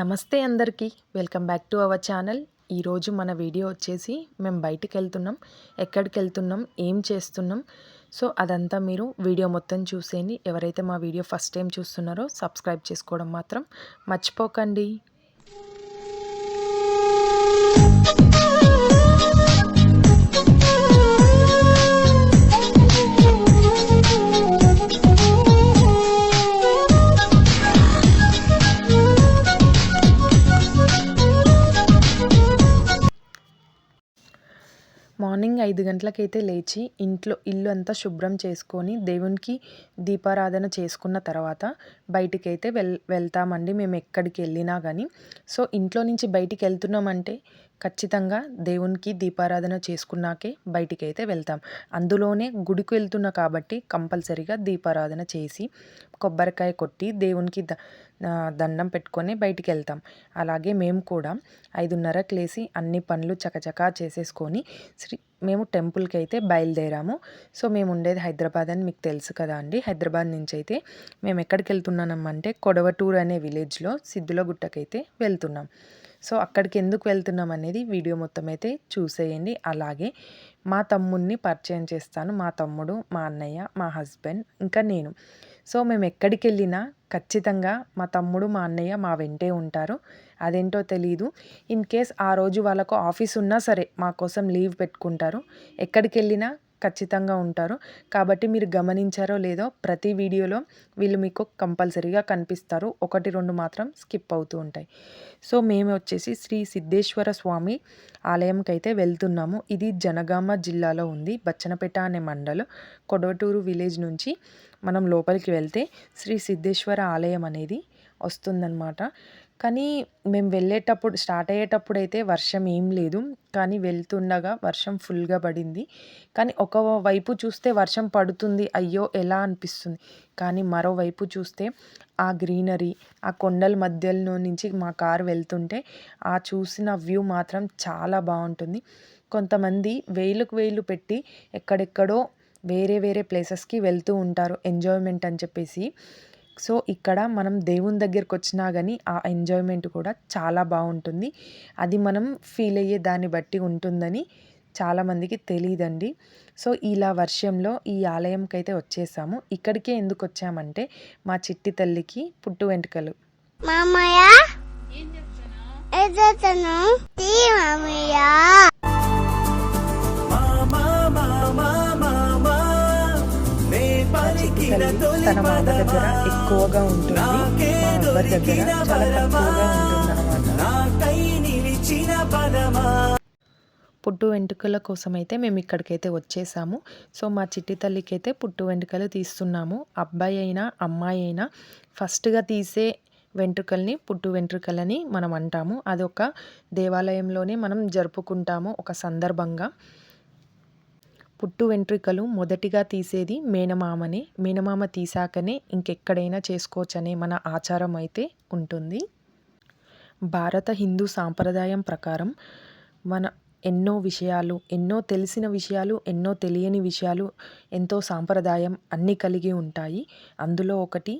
నమస్తే అందరికీ. Welcome back to our channel. ఈరోజు మన వీడియో వచ్చేసి మేము బయటికి వెళ్తున్నాం ఎక్కడికి వెళ్తున్నాం ఏం చేస్తున్నాం. సో అదంతా మీరు వీడియో మొత్తం చూసేయండి. ఎవరైతే మా వీడియో ఫస్ట్ టైం చూస్తున్నారో సబ్స్క్రైబ్ చేసుకోవడం మాత్రం మర్చిపోకండి. మార్నింగ్ ఐదు గంటలకైతే లేచి ఇంట్లో ఇల్లు అంతా శుభ్రం చేసుకొని దేవునికి దీపారాధన చేసుకున్న తర్వాత బయటికైతే వెల్ వెళ్తామండి. మేము ఎక్కడికి వెళ్ళినా కానీ సో ఇంట్లో నుంచి బయటికి వెళ్తున్నామంటే ఖచ్చితంగా దేవునికి దీపారాధన చేసుకున్నాకే బయటికి అయితే వెళ్తాం. అందులోనే గుడికి వెళ్తున్నా కాబట్టి కంపల్సరీగా దీపారాధన చేసి కొబ్బరికాయ కొట్టి దేవునికి ద దండం పెట్టుకొని బయటికి వెళ్తాం అలాగే మేము కూడా ఐదున్నరకు లేసి అన్ని పనులు చకచకా చేసేసుకొని శ్రీ మేము టెంపుల్కి అయితే బయలుదేరాము. సో మేము ఉండేది హైదరాబాద్ అని మీకు తెలుసు కదా అండి. హైదరాబాద్ నుంచి అయితే మేము ఎక్కడికి వెళ్తున్నామంటే కొడవటూర్ అనే విలేజ్లో సిద్ధుల గుట్టకైతే వెళ్తున్నాం. సో అక్కడికి ఎందుకు వెళ్తున్నాం అనేది వీడియో మొత్తం అయితే చూసేయండి. అలాగే మా తమ్ముడిని పరిచయం చేస్తాను. మా తమ్ముడు మా అన్నయ్య మా హస్బెండ్ ఇంకా నేను. సో మేము ఎక్కడికి వెళ్ళినా ఖచ్చితంగా మా తమ్ముడు మా అన్నయ్య మా వెంటే ఉంటారు. అదేంటో తెలీదు. ఇన్ కేస్ ఆ రోజు వాళ్ళకు ఆఫీస్ ఉన్నా సరే మా కోసం లీవ్ పెట్టుకుంటారు. ఎక్కడికి వెళ్ళినా ఖచ్చితంగా ఉంటారు. కాబట్టి మీరు గమనించారో లేదో ప్రతి వీడియోలో వీళ్ళు మీకు కంపల్సరీగా కనిపిస్తారు. ఒకటి రెండు మాత్రం స్కిప్ అవుతూ ఉంటాయి. సో మేము వచ్చేసి శ్రీ సిద్ధేశ్వర స్వామి ఆలయంకి అయితే వెళ్తున్నాము. ఇది జనగామ జిల్లాలో ఉంది. బచ్చనపేట అనే మండలం. కొడవటూరు విలేజ్ నుంచి మనం లోపలికి వెళ్తే శ్రీ సిద్ధేశ్వర ఆలయం అనేది వస్తుందన్నమాట. కానీ మేము వెళ్ళేటప్పుడు స్టార్ట్ అయ్యేటప్పుడు అయితే వర్షం ఏం లేదు. కానీ వెళ్తుండగా వర్షం ఫుల్గా పడింది. కానీ ఒక వైపు చూస్తే వర్షం పడుతుంది అయ్యో ఎలా అనిపిస్తుంది. కానీ మరోవైపు చూస్తే ఆ గ్రీనరీ ఆ కొండల మధ్యలో నుంచి మా కారు వెళ్తుంటే ఆ చూసిన వ్యూ మాత్రం చాలా బాగుంటుంది. కొంతమంది వేలుకు వేలు పెట్టి ఎక్కడెక్కడో వేరే వేరే ప్లేసెస్కి వెళ్తూ ఉంటారు ఎంజాయ్మెంట్ అని చెప్పేసి. సో ఇక్కడ మనం దేవుని దగ్గరికి వచ్చినా కానీ ఆ ఎంజాయ్మెంట్ కూడా చాలా బాగుంటుంది. అది మనం ఫీల్ అయ్యే దాన్ని బట్టి ఉంటుందని చాలామందికి తెలియదండి సో ఇలా వర్షంలో ఈ ఆలయంకి అయితే వచ్చేసాము. ఇక్కడికే ఎందుకు వచ్చామంటే మా చిట్టి తల్లికి పుట్టు వెంట్రుకలు. మామయ్య. తల్లి తన మామ దగ్గర ఎక్కువగా ఉంటుంది. మా దగ్గర? చాలా తక్కువగా ఉంటుంది పుట్టు వెంట్రుకల కోసం అయితే మేము ఇక్కడికైతే వచ్చేసాము. సో మా చిట్టి తల్లికి అయితే పుట్టు వెంట్రుకలు తీస్తున్నాము. అబ్బాయి అయినా అమ్మాయి అయినా ఫస్ట్గా తీసే వెంట్రుకల్ని పుట్టు వెంట్రుకలని మనం అంటాము. అది ఒక దేవాలయంలోనే మనం జరుపుకుంటాము ఒక సందర్భంగా. పుట్టు వెంట్రుకలు మొదటిగా తీసేది మేనమామనే. మేనమామ తీసాకనే ఇంకెక్కడైనా చేసుకోవచ్చనే మన ఆచారం అయితే ఉంటుంది. భారత హిందూ సాంప్రదాయం ప్రకారం మన ఎన్నో విషయాలు ఎన్నో తెలిసిన విషయాలు ఎన్నో తెలియని విషయాలు ఎంతో సాంప్రదాయం అన్నీ కలిగి ఉంటాయి. అందులో ఒకటి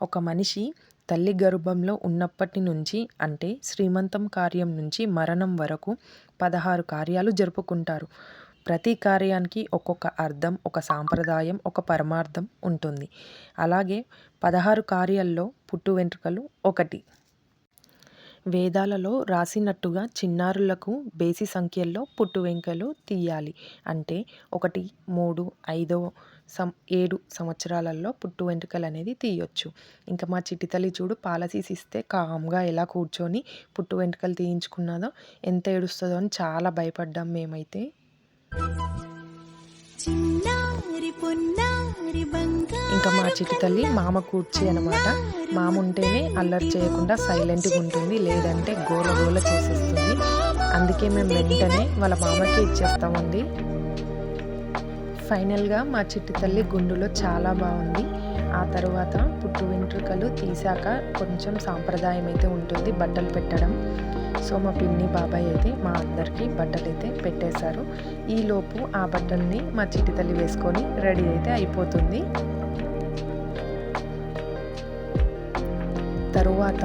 ఒక మనిషి తల్లి గర్భంలో ఉన్నప్పటి నుంచి అంటే శ్రీమంతం కార్యం నుంచి మరణం వరకు పదహారు కార్యాలు జరుపుకుంటారు. ప్రతి కార్యానికి ఒక్కొక్క అర్థం ఒక సాంప్రదాయం ఒక పరమార్థం ఉంటుంది. అలాగే పదహారు కార్యాల్లో పుట్టు వెంట్రుకలు ఒకటి. వేదాలలో రాసినట్టుగా చిన్నారులకు బేసి సంఖ్యల్లో పుట్టు వెంకలు తీయాలి. అంటే ఒకటి మూడు ఐదో సం ఏడు సంవత్సరాలలో పుట్టు వెంట్రుకలు అనేది తీయొచ్చు. ఇంకా మా చిట్టి తల్లి చూడు పాలసీస్ ఇస్తే కామ్గా ఎలా కూర్చొని పుట్టు వెంట్రుకలు తీయించుకున్నదో ఎంత ఏడుస్తుందో అని చాలా భయపడ్డాం మేమైతే. ఇంకా మా చిట్టి తల్లి మామ కూర్చి అనమాట మామ ఉంటేనే అల్లరి చేయకుండా సైలెంట్గా ఉంటుంది లేదంటే గోల గోల చేసేస్తుంది. అందుకే మేము వెంటనే వాళ్ళ మామకి ఇచ్చేస్తామండి. ఫైనల్గా మా చిట్టి తల్లి గుండులో చాలా బాగుంది. ఆ తర్వాత పుట్టు వెంట్రుకలు తీసాక కొంచెం సాంప్రదాయం అయితే ఉంటుంది బట్టలు పెట్టడం. సో మా పిన్ని బాబాయ్ అయితే మా అందరికీ బట్టలు అయితే పెట్టేశారు ఈలోపు ఆ బట్టల్ని మా చిట్టి తల్లి వేసుకొని రెడీ అయితే అయిపోతుంది. తరువాత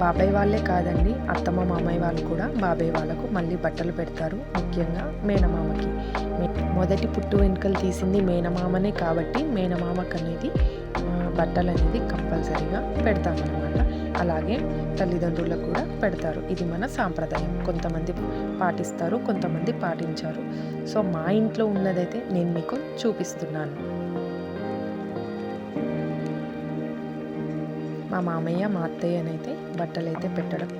బాబాయ్ వాళ్ళే కాదండి అత్తమ్మ మామయ్య వాళ్ళు కూడా బాబాయ్ వాళ్ళకు మళ్ళీ బట్టలు పెడతారు ముఖ్యంగా మేనమామకి. మొదటి పుట్టు వెనుకలు తీసింది మేనమామనే కాబట్టి మేనమామకు అనేది బట్టలు అనేది కంపల్సరీగా పెడతామన్నమాట. అలాగే తల్లిదండ్రులకు కూడా పెడతారు. ఇది మన సాంప్రదాయం. కొంతమంది పాటిస్తారు కొంతమంది పాటించారు. సో మా ఇంట్లో ఉన్నదైతే నేను మీకు చూపిస్తున్నాను. మా మామయ్య మా అత్తయ్యనైతే బట్టలు అయితే పెట్టడం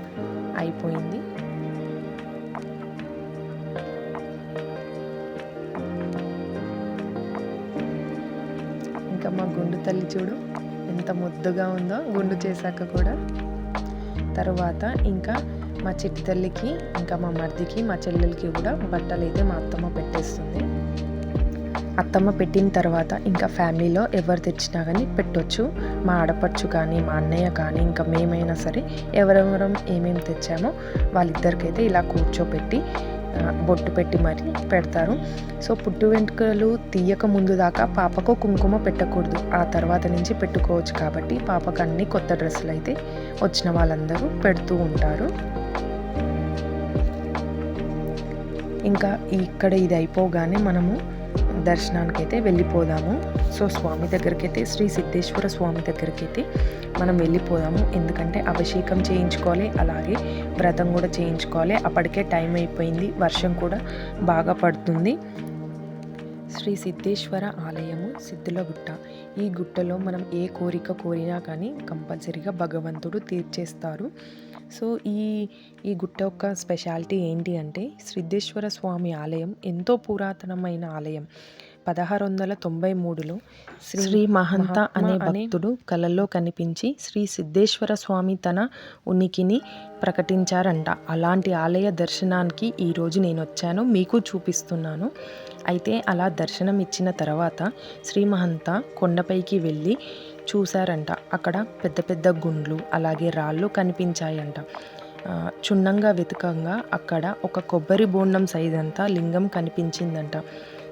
అయిపోయింది. ఇంకా మా గుండు తల్లి చూడు ఎంత ముద్దుగా ఉందో గుండు చేశాక కూడా. తర్వాత ఇంకా మా చిట్టి తల్లికి ఇంకా మా మర్దికి మా చెల్లెలకి కూడా బట్టలు అయితే మా అత్తమ్మ పెట్టేస్తుంది. అత్తమ్మ పెట్టిన తర్వాత ఇంకా ఫ్యామిలీలో ఎవరు తెచ్చినా కానీ పెట్టొచ్చు. మా ఆడపడుచు కానీ మా అన్నయ్య కానీ ఇంకా మేమైనా సరే ఎవరెవరం ఏమేమి తెచ్చామో వాళ్ళిద్దరికైతే ఇలా కూర్చోపెట్టి బొట్టు పెట్టి మరి పెడతారు. సో పుట్టు వెంట్రుకలు తీయక ముందు దాకా పాపకు కుంకుమ పెట్టకూడదు. ఆ తర్వాత నుంచి పెట్టుకోవచ్చు కాబట్టి పాపకు అన్ని కొత్త డ్రెస్సులు అయితే వచ్చిన వాళ్ళందరూ పెడుతూ ఉంటారు. ఇంకా ఇక్కడ ఇది అయిపోగానే మనము దర్శనానికి అయితే వెళ్ళిపోదాము. సో స్వామి దగ్గరికి అయితే శ్రీ సిద్ధేశ్వర స్వామి దగ్గరికి అయితే మనం వెళ్ళిపోదాము. ఎందుకంటే అభిషేకం చేయించుకోవాలి అలాగే వ్రతం కూడా చేయించుకోవాలి. అప్పటికే టైం అయిపోయింది వర్షం కూడా బాగా పడుతుంది. శ్రీ సిద్ధేశ్వర ఆలయము సిద్ధుల గుట్ట. ఈ గుట్టలో మనం ఏ కోరిక కోరినా కానీ కంపల్సరీగా భగవంతుడు తీర్చేస్తారు. సో ఈ ఈ గుట్ట యొక్క స్పెషాలిటీ ఏంటి అంటే సిద్ధేశ్వర స్వామి ఆలయం ఎంతో పురాతనమైన ఆలయం. పదహారు వందల తొంభై మూడులో శ్రీ మహంత అనే భక్తుడు కలలో కనిపించి శ్రీ సిద్ధేశ్వర స్వామి తన ఉనికిని ప్రకటించారంట. అలాంటి ఆలయ దర్శనానికి ఈరోజు నేను వచ్చాను మీకు చూపిస్తున్నాను. అయితే అలా దర్శనం ఇచ్చిన తర్వాత శ్రీ మహంత కొండపైకి వెళ్ళి చూశారంట. అక్కడ పెద్ద పెద్ద గుండ్లు అలాగే రాళ్ళు కనిపించాయంట. క్షుణ్ణంగా వెతకంగా అక్కడ ఒక కొబ్బరి బోండం సైజ్ అంతా లింగం కనిపించిందంట.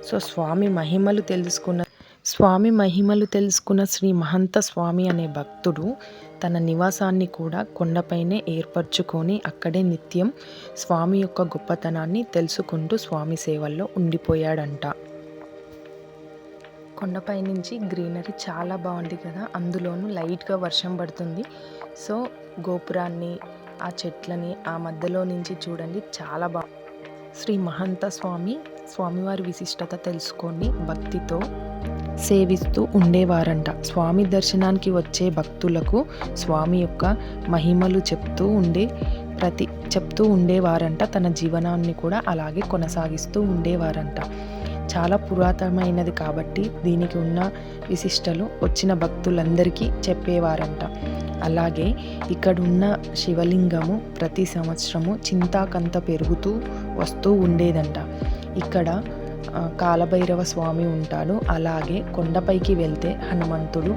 సో స్వామి మహిమలు తెలుసుకున్న స్వామి మహిమలు తెలుసుకున్న శ్రీ మహంత స్వామి అనే భక్తుడు తన నివాసాన్ని కూడా కొండపైనే ఏర్పరచుకొని అక్కడే నిత్యం స్వామి యొక్క గొప్పతనాన్ని తెలుసుకుంటూ స్వామి సేవల్లో ఉండిపోయాడంట. కొండపై నుంచి గ్రీనరీ చాలా బాగుంది కదా అందులోనూ లైట్గా వర్షం పడుతుంది. సో గోపురాన్ని ఆ చెట్లని ఆ మధ్యలో నుంచి చూడండి చాలా బాగుంది శ్రీ మహంత స్వామి స్వామివారి విశిష్టత తెలుసుకొని భక్తితో సేవిస్తూ ఉండేవారంట. స్వామి దర్శనానికి వచ్చే భక్తులకు స్వామి యొక్క మహిమలు చెప్తూ ఉండే ప్రతి చెప్తూ ఉండేవారంట. తన జీవనాన్ని కూడా అలాగే కొనసాగిస్తూ ఉండేవారంట. చాలా పురాతనమైనది కాబట్టి దీనికి ఉన్న విశిష్టలు వచ్చిన భక్తులందరికీ చెప్పేవారంట. అలాగే ఇక్కడున్న శివలింగము ప్రతి సంవత్సరము చింతాకంత పెరుగుతూ వస్తూ ఉండేదంట. ఇక్కడ కాలభైరవ స్వామి ఉంటాడు. అలాగే కొండపైకి వెళ్తే హనుమంతుడు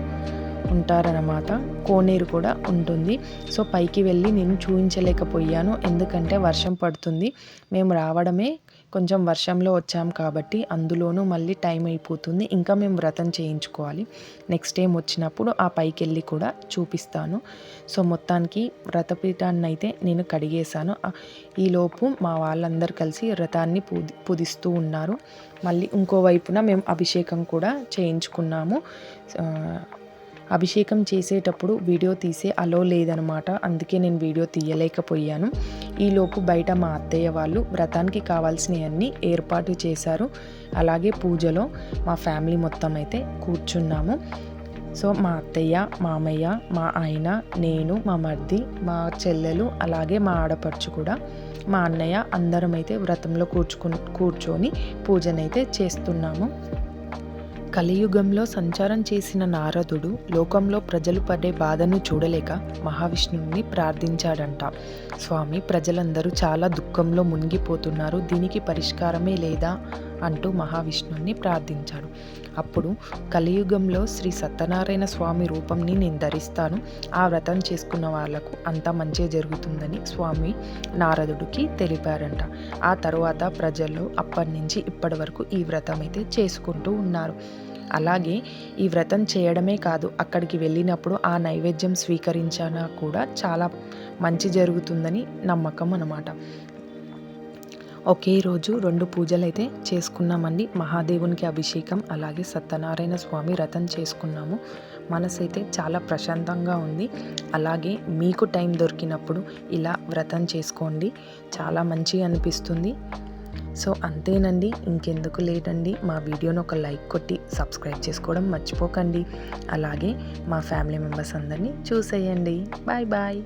ఉంటారన్నమాట. కోనేరు కూడా ఉంటుంది. సో పైకి వెళ్ళి నేను చూపించలేకపోయాను ఎందుకంటే వర్షం పడుతుంది. మేము రావడమే కొంచెం వర్షంలో వచ్చాం కాబట్టి అందులోనూ మళ్ళీ టైం అయిపోతుంది. ఇంకా మేము వ్రతం చేయించుకోవాలి. నెక్స్ట్ టైం వచ్చినప్పుడు ఆ పైకి వెళ్ళి కూడా చూపిస్తాను. సో మొత్తానికి వ్రతపీఠాన్ని అయితే నేను కడిగేశాను. ఈలోపు మా వాళ్ళందరూ కలిసి వ్రతాన్ని పుది పుదిస్తూ ఉన్నారు. మళ్ళీ ఇంకో వైపున మేము అభిషేకం కూడా చేయించుకున్నాము. అభిషేకం చేసేటప్పుడు వీడియో తీసే అలో లేదనమాట. అందుకే నేను వీడియో తీయలేకపోయాను. ఈలోపు బయట మా అత్తయ్య వాళ్ళు వ్రతానికి కావాల్సినవన్నీ ఏర్పాటు చేశారు. అలాగే పూజలో మా ఫ్యామిలీ మొత్తం అయితే కూర్చున్నాము. సో మా అత్తయ్య మామయ్య మా ఆయన నేను మా మర్ది మా చెల్లెలు అలాగే మా ఆడపడుచు కూడా మా అన్నయ్య అందరం అయితే వ్రతంలో కూర్చుకు కూర్చొని పూజనైతే చేస్తున్నాము. కలియుగంలో సంచారం చేసిన నారదుడు లోకంలో ప్రజలు పడే బాధను చూడలేక మహావిష్ణువుని ప్రార్థించాడంట. స్వామి ప్రజలందరూ చాలా దుఃఖంలో మునిగిపోతున్నారు. దీనికి పరిష్కారమే లేదా? అంటూ మహావిష్ణువుని ప్రార్థించాడు. అప్పుడు కలియుగంలో శ్రీ సత్యనారాయణ స్వామి రూపంని నేను ధరిస్తాను. ఆ వ్రతం చేసుకున్న వాళ్ళకు అంత మంచి జరుగుతుందని స్వామి నారదుడికి తెలిపారంట. ఆ తరువాత ప్రజలు అప్పటి నుంచి ఇప్పటి వరకు ఈ వ్రతం అయితే చేసుకుంటూ ఉన్నారు. అలాగే ఈ వ్రతం చేయడమే కాదు అక్కడికి వెళ్ళినప్పుడు ఆ నైవేద్యం స్వీకరించినా కూడా చాలా మంచి జరుగుతుందని నమ్మకం అన్నమాట. ఒకే రోజు రెండు పూజలైతే చేసుకున్నామండి. మహాదేవునికి అభిషేకం అలాగే సత్యనారాయణ స్వామి రథం చేసుకున్నాము. మనసు అయితే చాలా ప్రశాంతంగా ఉంది. అలాగే మీకు టైం దొరికినప్పుడు ఇలా వ్రతం చేసుకోండి. చాలా మంచిగా అనిపిస్తుంది. సో అంతేనండి. ఇంకెందుకు లేదండి. మా వీడియోని ఒక లైక్ కొట్టి సబ్స్క్రైబ్ చేసుకోవడం మర్చిపోకండి. అలాగే మా ఫ్యామిలీ మెంబర్స్ అందరినీ చూసేయండి. Bye bye.